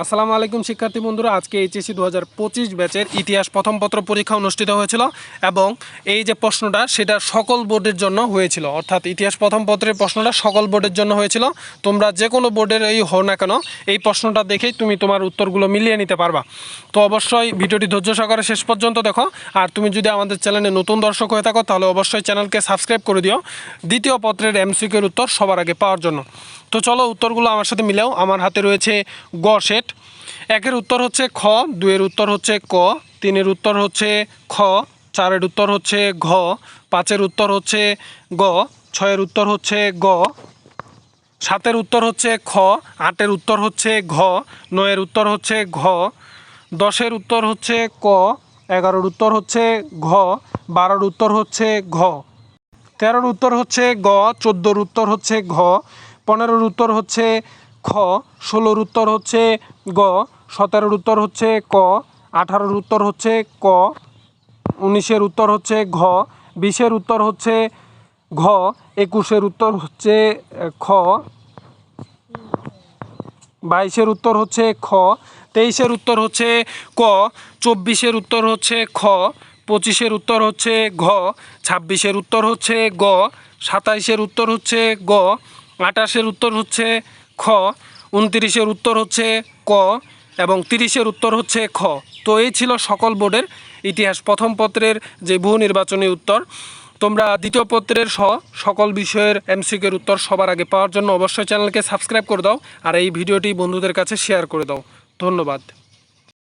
আসসালামু আলাইকুম, শিক্ষার্থী বন্ধুরা। আজকে এইচএসসি দু হাজার পঁচিশ ব্যাচের ইতিহাস প্রথম পত্র পরীক্ষা অনুষ্ঠিত হয়েছিল এবং এই যে প্রশ্নটা, সেটা সকল বোর্ডের জন্য হয়েছিল। অর্থাৎ ইতিহাস প্রথম পত্রের প্রশ্নটা সকল বোর্ডের জন্য হয়েছিল। তোমরা যে কোনো বোর্ডের এই হও না কেন, এই প্রশ্নটা দেখেই তুমি তোমার উত্তরগুলো মিলিয়ে নিতে পারবা। তো অবশ্যই ভিডিওটি ধৈর্য সহকারে শেষ পর্যন্ত দেখো। আর তুমি যদি আমাদের চ্যানেলে নতুন দর্শক হয়ে থাকো, তাহলে অবশ্যই চ্যানেলকে সাবস্ক্রাইব করে দিও। দ্বিতীয় পত্রের এমসিকিউর উত্তর সবার আগে পাওয়ার জন্য। তো চলো উত্তরগুলো আমার সাথে মিলেও আমার হাতে রয়েছে গ সেট একের উত্তর হচ্ছে খ দুয়ের উত্তর হচ্ছে ক তিনের উত্তর হচ্ছে খ চারের উত্তর হচ্ছে ঘ পাঁচের উত্তর হচ্ছে গ ছয়ের উত্তর হচ্ছে গ সাতের উত্তর হচ্ছে খ আটের উত্তর হচ্ছে ঘ নয়ের উত্তর হচ্ছে ঘ দশের উত্তর হচ্ছে ক এগারোর উত্তর হচ্ছে ঘ বারোর উত্তর হচ্ছে ঘ তেরোর উত্তর হচ্ছে গ চোদ্দোর উত্তর হচ্ছে ঘ পনেরোর উত্তর হচ্ছে খ ষোলোর উত্তর হচ্ছে গ সতেরোর উত্তর হচ্ছে ক আঠারোর উত্তর হচ্ছে ক উনিশের উত্তর হচ্ছে ঘ বিশের উত্তর হচ্ছে ঘ একুশের উত্তর হচ্ছে খ বাইশের উত্তর হচ্ছে খ তেইশের উত্তর হচ্ছে ক চব্বিশের উত্তর হচ্ছে খ পঁচিশের উত্তর হচ্ছে ঘ ছাব্বিশের উত্তর হচ্ছে গ সাতাইশের উত্তর হচ্ছে গ আঠাশের উত্তর হচ্ছে খ, উনত্রিশের উত্তর হচ্ছে ক এবং তিরিশের উত্তর হচ্ছে খ। তো এই ছিল সকল বোর্ডের ইতিহাস। প্রথম পত্রের যে বহু নির্বাচনী উত্তর, তোমরা দ্বিতীয় পত্রের সহ সকল বিষয়ের এমসিকের উত্তর সবার আগে পাওয়ার জন্য অবশ্যই চ্যানেলকে সাবস্ক্রাইব করে দাও আর এই ভিডিওটি বন্ধুদের কাছে শেয়ার করে দাও। ধন্যবাদ।